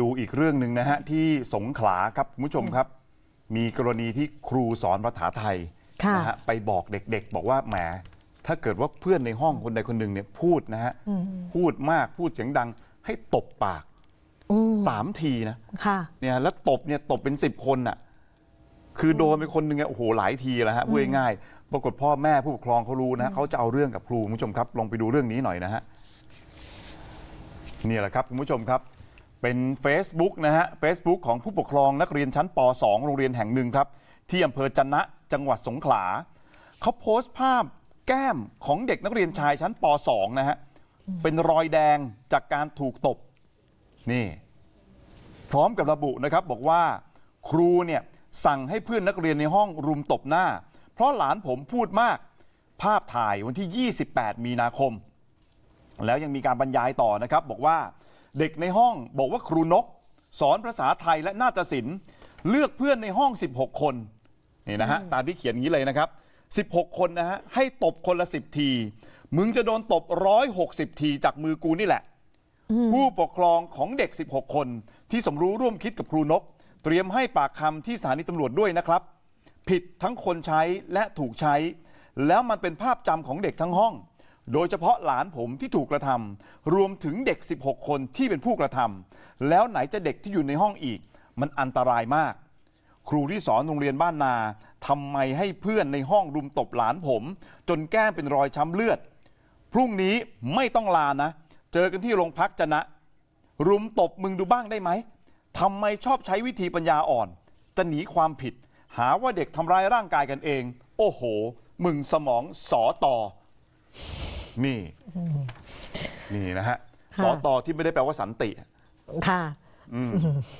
ดูอีกเรื่องหนึ่งนะฮะที่สงขลาครับคุณผู้ชมครับ มีกรณีที่ครูสอนภาษาไทยค่ะนะฮะไปบอกเด็กๆ บอกว่าแหมถ้าเกิดว่าเพื่อนในห้องคนใดคนหนึ่งเนี่ยพูดนะฮะพูดมากพูดเสียงดังให้ตบปากอืมสามทีนะค่ะเนี่ยแล้วตบเนี่ยตบเป็นสิบคนน่ะคือโดนไปคนหนึ่งอะโอ้โหหลายทีแล้วฮะพูดง่ายๆปรากฏพ่อแม่ผู้ปกครองเขารู้นะฮะเขาจะเอาเรื่องกับครูคุณผู้ชมครับลองไปดูเรื่องนี้หน่อยนะฮะนี่แหละครับคุณผู้ชมครับ เป็น Facebook นะฮะ Facebook ของผู้ปกครองนักเรียนชั้นป .2 โรงเรียนแห่งหนึ่งครับ ที่อำเภอจันนะจังหวัดสงขลาเขาโพสต์ภาพแก้มของเด็กนักเรียนชายชั้นป .2 นะฮะ เป็นรอยแดงจากการถูกตบ นี่ พร้อมกับระบุนะครับบอกว่าครูเนี่ยสั่งให้เพื่อนนักเรียนในห้องรุมตบหน้า เพราะหลานผมพูดมาก ภาพถ่ายวันที่ 28 มีนาคม แล้วยังมีการบรรยายต่อนะครับบอกว่า เด็กในห้องบอกว่าครูนก สอนภาษาไทยและนาฏศิลป์ เลือกเพื่อนในห้อง 16 คนนี่นะฮะตามที่เขียนอย่างนี้เลยนะครับ 16 คนนะฮะให้ตบคนละ 10 ที มึงจะโดนตบ 160 ทีจากมือกูนี่แหละ ผู้ปกครองของเด็ก 16 คนที่สมรู้ร่วมคิดกับครูนก เตรียมให้ปากคำที่สถานีตำรวจด้วยนะครับ ผิดทั้งคนใช้และถูกใช้ แล้วมันเป็นภาพจำของเด็กทั้งห้อง โดยเฉพาะหลานผมที่ถูกกระทำรวมถึงเด็ก 16 คนที่เป็นผู้กระทำแล้วไหนจะเด็กที่อยู่ในห้องอีก มันอันตรายมาก ครูที่สอนโรงเรียนบ้านนาทำไมให้เพื่อนในห้องรุมตบหลานผม จนแก้มเป็นรอยช้ำเลือด พรุ่งนี้ไม่ต้องลานะ เจอกันที่โรงพักจะนะ รุมตบมึงดูบ้างได้ไหมทำไมชอบใช้วิธีปัญญาอ่อน จะหนีความผิด หาว่าเด็กทำร้ายร่างกายกันเอง โอ้โห มึงสมองสอต่อ นี่นี่นะฮะค่ะสอต่อที่ไม่ได้แปลว่าสันติค่ะอืม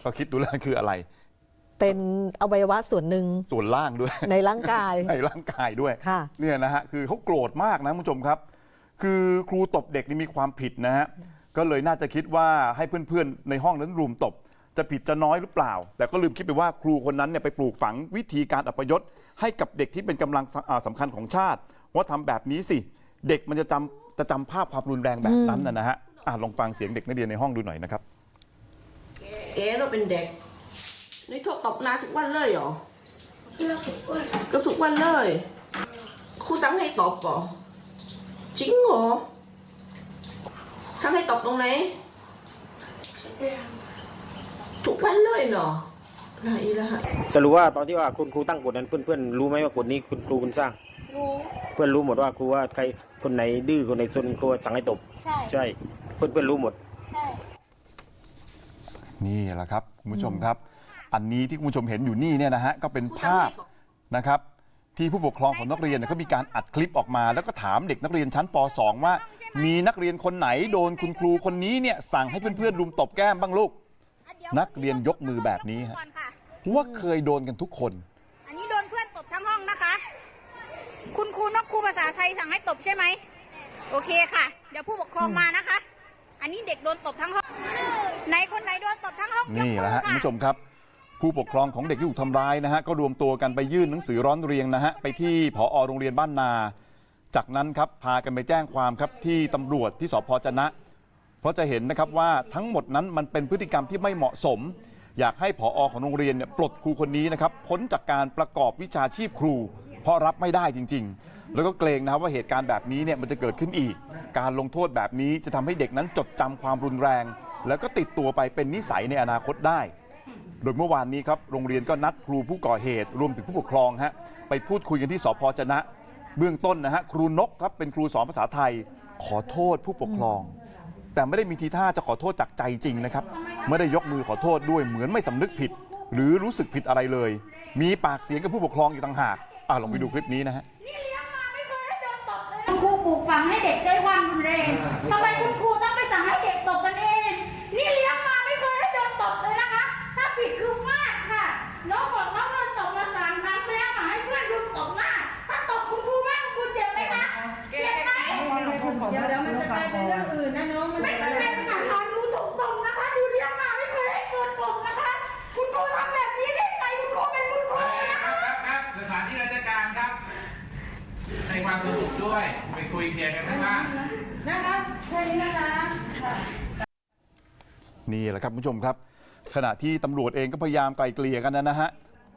ก็คิดดูแล้วคืออะไร เป็นอวัยวะส่วนหนึ่งส่วนล่างด้วย ในร่างกายในร่างกายด้วยค่ะเนี่ยนะฮะคือเขาโกรธมากนะคุณผู้ชมครับ คือครูตบเด็กนี่มีความผิดนะฮะก็เลยน่าจะคิดว่าให้เพื่อนๆ ในห้องนั้นรุมตบ จะผิดจะน้อยหรือเปล่า แต่ก็ลืมคิดไปว่าครูคนนั้นเนี่ยไปปลูกฝังวิธีการอัปยศให้กับเด็กที่เป็นกำลังอ่าสำคัญของชาติ ว่าทำแบบนี้สิ เด็กมันจะจำจะจำภาพความรุนแรงแบบนั้นนะนะฮะอะลองฟังเสียงเด็กนักเรียนในห้องดูหน่อยนะครับเอ๋เราเป็นเด็กนี่ชอบตบหน้าทุกวันเลยเหรอเกือบทุกวันเลยครูสั่งให้ตบเหรอจริงเหรอสั่งให้ตบตรงไหนทุกวันเลยเหรอละอีละสรุปว่าตอนที่ว่าคุณครูตั้งกฎนั้นเพื่อนๆรู้ไหมว่ากฎนี้คุณครูคุณสร้าง รู้เพื่อนรู้หมดว่าครูว่าใครคนไหนดื้อคนไหนซนครูสั่งให้ตบ ใช่ใช่เพื่อนเพื่อนๆรู้หมด ใช่ นี่แหละครับคุณผู้ชมครับ อันนี้ที่คุณผู้ชมเห็นอยู่นี่เนี่ยนะฮะก็เป็นภาพนะครับที่ผู้ปกครองของนักเรียนเนี่ยเขามีการอัดคลิปออกมา แล้วก็ถามเด็กนักเรียนชั้นป .2 ว่า มีนักเรียนคนไหนโดนคุณครูคนนี้เนี่ยสั่งให้เพื่อนๆรุมตบแก้มบ้างลูก นักเรียนยกมือแบบนี้ฮะก่อนค่ะว่าเคยโดนกันทุกคน อันนี้โดนเพื่อนตบทั้งห้องนะคะ คุณครูนกครูภาษาไทยสั่งให้ตบใช่ไหม โอเคค่ะ เดี๋ยวผู้ปกครองมานะคะ อันนี้เด็กโดนตบทั้งห้องไหนคนไหนโดนตบทั้งห้องยกนี่มือแหละฮะคุณค่ะผู้ชมครับ ผู้ปกครองของเด็กที่ถูกทำร้ายนะฮะก็รวมตัวกันไปยื่นหนังสือร้อนเรียงนะฮะไปที่ผอโรงเรียนบ้านนา จากนั้นครับพากันไปแจ้งความครับที่ตำรวจที่สพจะนะ เพราะจะเห็นนะครับว่าทั้งหมดนั้นมันเป็นพฤติกรรมที่ไม่เหมาะสม อยากให้ผอของโรงเรียนเนี่ยปลดครูคนนี้นะครับพ้นจากการประกอบวิชาชีพครูเพราะรับไม่ได้จริง ๆ แล้วก็เกรงนะครับว่าเหตุการณ์แบบนี้เนี่ยมันจะเกิดขึ้นอีก การลงโทษแบบนี้จะทำให้เด็กนั้นจดจำความรุนแรง แล้วก็ติดตัวไปเป็นนิสัยในอนาคตได้ โดยเมื่อวานนี้ครับโรงเรียนก็นัดครูผู้ก่อเหตุรวมถึงผู้ปกครองฮะไปพูดคุยกันที่สพจนะ เบื้องต้นนะฮะครูนกครับเป็นครูสอนภาษาไทย ขอโทษผู้ปกครอง แต่ไม่ได้มีทีท่าจะขอโทษจากใจจริงนะครับไม่ได้ยกมือขอโทษด้วยเหมือนไม่สำนึกผิด หรือรู้สึกผิดอะไรเลย มีปากเสียงกับผู้ปกครองอีกต่างหาก อะลองไปดูคลิปนี้นะฮะคุณครูปลูกฝังให้เด็กใช้ความรุนแรงทำไมคุณครู ด้วย ไปคุยเคลียร์กันข้างล่าง นะคะแค่นี้นะคะ นี่แหละครับคุณผู้ชมครับ ขณะที่ตำรวจเองก็พยายามไกลเกลี่ยกันนะฮะ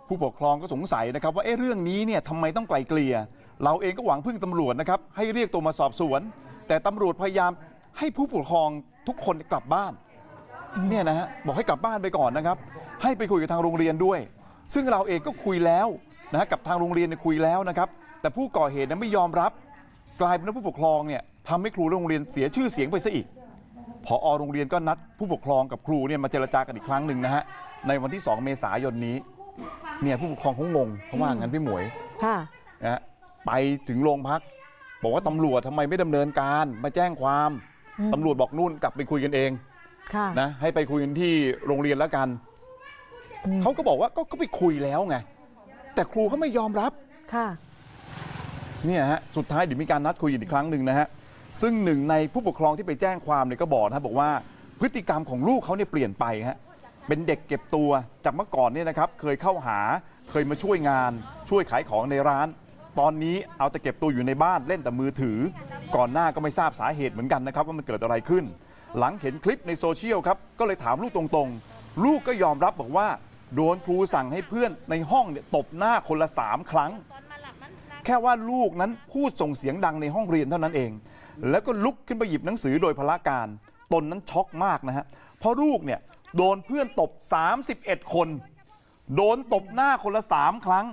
ผู้ปกครองก็สงสัยนะครับ ว่าเอ๊ะเรื่องนี้เนี่ยทำไมต้องไกลเกลี่ยเราเองก็หวังพึ่งตำรวจนะครับให้เรียกตัวมาสอบสวน แต่ตำรวจพยายามให้ผู้ปกครองทุกคนกลับบ้านเนี่ยนะฮะบอกให้กลับบ้านไปก่อนนะครับ ให้ไปคุยกับทางโรงเรียนด้วย ซึ่งเราเองก็คุยแล้วนะฮะกับทางโรงเรียนเนี่ยคุยแล้วนะครับ แต่ผู้ก่อเหตุนั้นไม่ยอมรับ กลายเป็นว่าผู้ปกครองเนี่ยทำให้ครูโรงเรียนเสียชื่อเสียงไปซะอีกพอโรงเรียนก็นัดผู้ปกครองกับครูเนี่ยมาเจรจากันอีกครั้งหนึ่งนะฮะในวันที่ 2 เมษายนนี้เนี่ยผู้ปกครองเขางงเพราะว่างั้นพี่หมวยค่ะนะฮะไปถึงโรงพัก บอกว่าตำรวจทำไมไม่ดำเนินการมาแจ้งความอืมตำรวจบอกนู่นกลับไปคุยกันเองค่ะนะให้ไปคุยกันที่โรงเรียนแล้วกันอืมเขาก็บอกว่าก็ก็ไปคุยแล้วไงแต่ครูเขาไม่ยอมรับค่ะ เนี่ยฮะสุดท้ายเดี๋ยวมีการนัดคุยกันอีกครั้งหนึ่งนะฮะซึ่งหนึ่งในผู้ปกครองที่ไปแจ้งความเนี่ยก็บอกนะฮะบอกว่าพฤติกรรมของลูกเขาเนี่ยเปลี่ยนไปฮะเป็นเด็กเก็บตัวจากเมื่อก่อนเนี่ยนะครับเคยเข้าหาเคยมาช่วยงาน ช่วยขายของในร้าน ตอนนี้เอาแต่เก็บตัวอยู่ในบ้านเล่นแต่มือถือ ก่อนหน้าก็ไม่ทราบสาเหตุเหมือนกันนะครับว่ามันเกิดอะไรขึ้น หลังเห็นคลิปในโซเชียลครับก็เลยถามลูกตรงๆ ลูกก็ยอมรับบอกว่า โดนครูสั่งให้เพื่อนในห้องเนี่ยตบหน้าคนละสามครั้ง แค่ว่าลูกนั้นพูดส่งเสียงดังในห้องเรียนเท่านั้นเอง แล้วก็ลุกขึ้นไปหยิบหนังสือโดยพละการ ตนนั้นช็อกมากนะฮะเพราะลูกเนี่ยโดนเพื่อนตบ 31 คน โดนตบหน้าคนละ3ครั้ง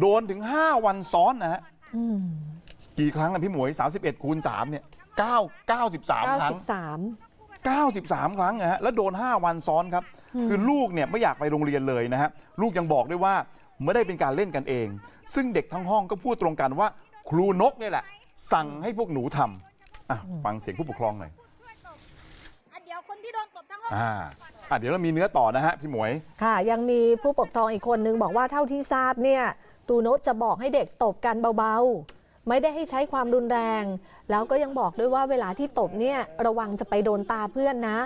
โดนถึง 5 วันซ้อนนะฮะอืมกี่ครั้งนะพี่หมวย 31คูณ3เนี่ย9 93 ครั้ง 93 93 ครั้งนะฮะแล้วโดน 5 วันซ้อนครับ คือลูกเนี่ยไม่อยากไปโรงเรียนเลยนะฮะลูกยังบอกด้วยว่า ไม่ได้เป็นการเล่นกันเอง ซึ่งเด็กทั้งห้องก็พูดตรงกันว่า ครูนกเนี่ยแหละ สั่งให้พวกหนูทำอะฟังเสียงผู้ปกครองหน่อยอะเดี๋ยวคนที่โดนตบทั้งห้อง อ่าอะเดี๋ยวเรามีเนื้อต่อนะฮะพี่หมวย ค่ะ ยังมีผู้ปกครองอีกคนนึงบอกว่าเท่าที่ทราบเนี่ยตูโนตจะบอกให้เด็กตบกันเบาๆ ไม่ได้ให้ใช้ความรุนแรง แล้วก็ยังบอกด้วยว่าเวลาที่ตบเนี่ยระวังจะไปโดนตาเพื่อนนะ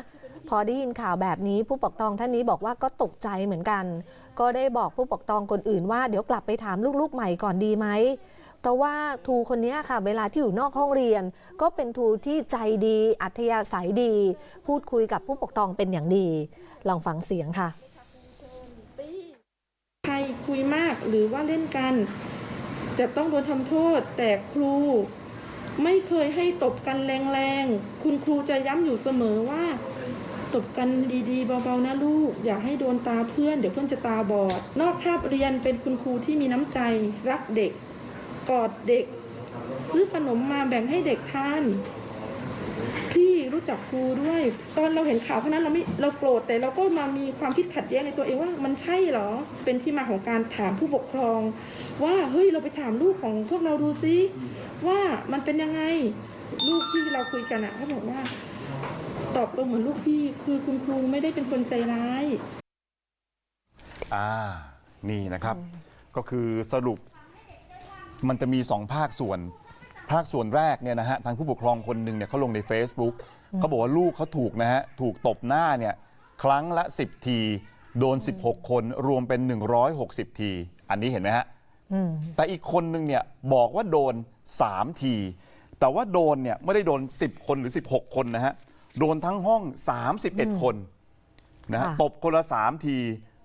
พอได้ยินข่าวแบบนี้ผู้ปกครองท่านนี้บอกว่าก็ตกใจเหมือนกัน ก็ได้บอกผู้ปกครองคนอื่นว่าเดี๋ยวกลับไปถามลูกๆใหม่ก่อนดีไหมเพราะว่าทูคนนี้ค่ะ เวลาที่อยู่นอกห้องเรียน ก็เป็นทูที่ใจดี อัธยาศัยดี พูดคุยกับผู้ปกครองเป็นอย่างดี ลองฟังเสียงค่ะ ใครคุยมากหรือว่าเล่นกัน จะต้องโดนทำโทษ แต่ครู ไม่เคยให้ตบกันแรงๆ คุณครูจะย้ำอยู่เสมอว่า ตบกันดีๆ เบาๆนะลูก อย่าให้โดนตาเพื่อน เดี๋ยวเพื่อนจะตาบอด นอกคาบเรียนเป็นคุณครูที่มีน้ำใจ รักเด็ก กอดเด็ก ซื้อขนมมาแบ่งให้เด็กทาน พี่รู้จักครูด้วย ตอนเราเห็นข่าวเพราะนั้นเราไม่เราโกรธแต่เราก็มามีความคิดขัดแย้งในตัวเองว่ามันใช่เหรอ เป็นที่มาของการถามผู้ปกครอง ว่าเฮ้ยเราไปถามลูกของพวกเราดูซิว่ามันเป็นยังไง ลูกที่เราคุยกันอะเขาบอกว่า ตอบตรงเหมือนลูกพี่ คือคุณครูไม่ได้เป็นคนใจร้าย อ่า นี่นะครับ ก็คือสรุปมันจะมีสองภาคส่วน ภาคส่วนแรกเนี่ยนะฮะทางผู้ปกครองคนหนึ่งเนี่ยเขาลงใน Facebook เขาบอกว่าลูกเขาถูกนะฮะถูกตบหน้าเนี่ยครั้งละ 10 ที โดน 16 คนรวมเป็น 160 ที อันนี้เห็นไหมฮะอืมแต่อีกคนหนึ่งเนี่ยบอกว่าโดน 3 ที แต่ว่าโดนเนี่ยไม่ได้โดน 10 คนหรือ 16 คนนะฮะ โดนทั้งห้อง 31 คนนะฮะค่ะตบคนละ 3 ที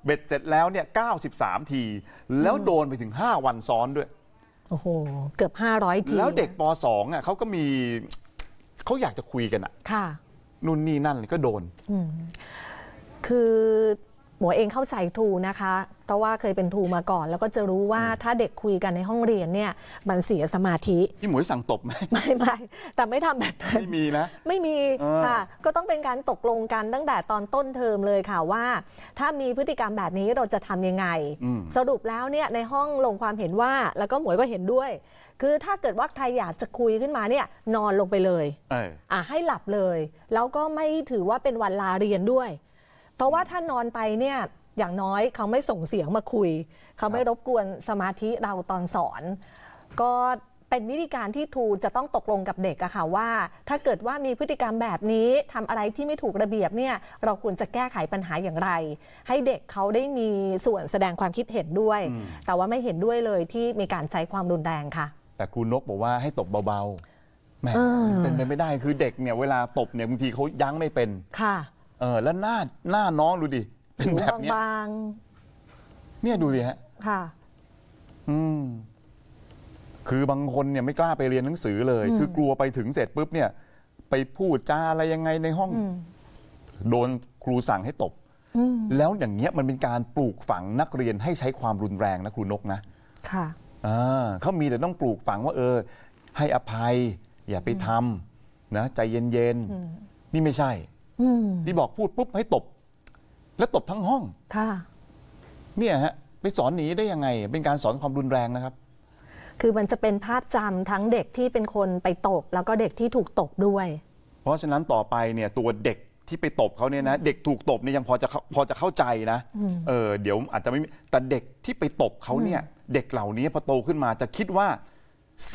เบ็ดเสร็จแล้วเนี่ย93 ที แล้วโดนไปถึง 5 วันซ้อนด้วย โอ้โห เกือบ 500 ทีแล้วเด็กป .2 อะเขาก็มีเขาอยากจะคุยกันอะค่ะ นู่นนี่นั่นก็โดนอืมคือห มวยเองเข้าใจทรูนะคะ เพราะว่าเคยเป็นทรูมาก่อน แล้วก็จะรู้ว่าถ้าเด็กคุยกันในห้องเรียนเนี่ยมันเสียสมาธิพี่หมวยสั่งตบไหมไม่ไม่แต่ไม่ทำแบบนั้นไม่มีนะไม่มีเออค่ะก็ต้องเป็นการตกลงกันตั้งแต่ตอนต้นเทอมเลยค่ะว่า ถ้ามีพฤติกรรมแบบนี้เราจะทำยังไงอืมสรุปแล้วเนี่ยในห้องลงความเห็นว่า แล้วก็หมวยก็เห็นด้วย คือถ้าเกิดว่าใครอยากจะคุยขึ้นมาเนี่ยนอนลงไปเลยเอออะให้หลับเลย แล้วก็ไม่ถือว่าเป็นวันลาเรียนด้วย เพราะว่าถ้านอนไปเนี่ยอย่างน้อยเขาไม่ส่งเสียงมาคุย เขาไม่รบกวนสมาธิเราตอนสอน ก็เป็นวิธีการที่ครูจะต้องตกลงกับเด็กอะค่ะว่า ถ้าเกิดว่ามีพฤติกรรมแบบนี้ทำอะไรที่ไม่ถูกระเบียบเนี่ยเราควรจะแก้ไขปัญหาอย่างไร ให้เด็กเขาได้มีส่วนแสดงความคิดเห็นด้วย แต่ว่าไม่เห็นด้วยเลยที่มีการใช้ความรุนแรงค่ะ แต่ครูนกบอกว่าให้ตบเบาๆแหมเออเป็นไปไม่ได้คือเด็กเนี่ยเวลาตบเนี่ยบางทีเขายั้งไม่เป็นค่ะ เออแล้วหน้าหน้าน้องดูดิเป็นผิวแบบเนี้ยบางเนี่ยดูสิฮะ ๆค่ะ อืม คือบางคนเนี่ยไม่กล้าไปเรียนหนังสือเลยอืมคือกลัวไปถึงเสร็จปุ๊บเนี่ย ไปพูดจาอะไรยังไงในห้องอืมโดนครูสั่งให้ตบอืมแล้วอย่างเงี้ยมันเป็นการปลูกฝังนักเรียนให้ใช้ความรุนแรงนะครูนกนะ ค่ะ อ่าเขามีแต่ต้องปลูกฝังว่าเออ ให้อภัย อย่าไปทำนะใจเย็นอืมๆนี่ไม่ใช่อืม ที่บอกพูดปุ๊บให้ตบ แล้วตบทั้งห้องค่ะ เนี่ยฮะไปสอนหนีได้ยังไง เป็นการสอนความรุนแรงนะครับ คือมันจะเป็นภาพจำทั้งเด็กที่เป็นคนไปตบ แล้วก็เด็กที่ถูกตบด้วย เพราะฉะนั้นต่อไปเนี่ยตัวเด็กที่ไปตบเขาเนี่ยนะ เด็กถูกตบเนี่ยยังพอจะเข้าพอจะเข้าใจนะอืมเออเดี๋ยวอาจจะไม่มีแต่เด็กที่ไปตบเขาเนี่ย เด็กเหล่านี้พอโตขึ้นมาจะคิดว่า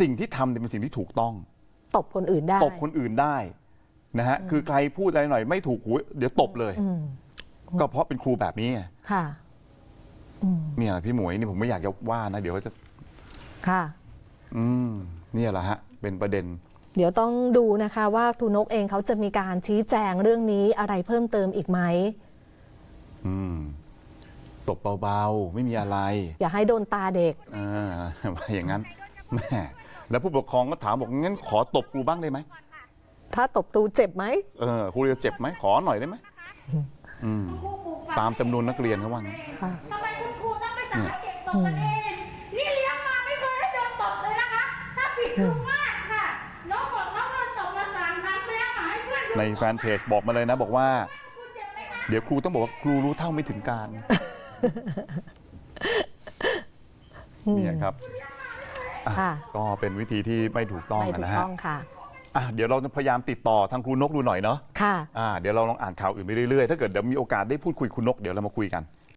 สิ่งที่ทำเนี่ยเป็นสิ่งที่ถูกต้อง ตบคนอื่นได้ ตบคนอื่นได้ นะฮะคือใครพูดอะไรหน่อยไม่ถูกหูเดี๋ยวตบเลยอืมก็เพราะเป็นครูแบบนี้ไงค่ะอืมเนี่ยพี่หมวยนี่ผมไม่อยากจะว่านะเดี๋ยวเขาจะ ค่ะ อืมเนี่ยแหละฮะ เป็นประเด็น เดี๋ยวต้องดูนะคะว่าครูนกเองเขาจะมีการชี้แจงเรื่องนี้อะไรเพิ่มเติมอีกไหม อืมตบเบาๆ ไม่มีอะไรอย่าให้โดนตาเด็ก อ่าว่าอย่างนั้นแม่แล้วผู้ปกครองก็ถามบอกงั้นขอตบครูบ้างได้ไหม้าตบครูเจ็บไหมเออครูจะเจ็บไหมขอหน่อยได้ไหมอืมตามจำนวนนักเรียนเขาว่างั้น ค่ะ ทำไมคุณครูต้องไปสั่งให้เด็กตบกันเอง นี่เลี้ยงมาไม่เคยให้โดนตบเลยนะคะ ถ้าผิดคือฟาดค่ะ น้องบอกน้องโดนตบมาสามครั้งแล้วหาให้เพื่อนดูในแฟนเพจบอกมาเลยนะ บอกว่าครูเจ็บไหมคะ เดี๋ยวครูต้องบอกว่าครูรู้เท่าไม่ถึงการเนี่ยครับอะค่ะ ก็เป็นวิธีที่ไม่ถูกต้องไม่ถูนะกฮะ ต้องค่ะ อะเดี๋ยวเราจะพยายามติดต่อทางครูนกดูหน่อยเนาะค่ะ อ่าเดี๋ยวเราลองอ่านข่าวอื่นไปเรื่อยๆ ถ้าเกิดเดี๋ยวมีโอกาสได้พูดคุยคุณนกเดี๋ยวเรามาคุยกัน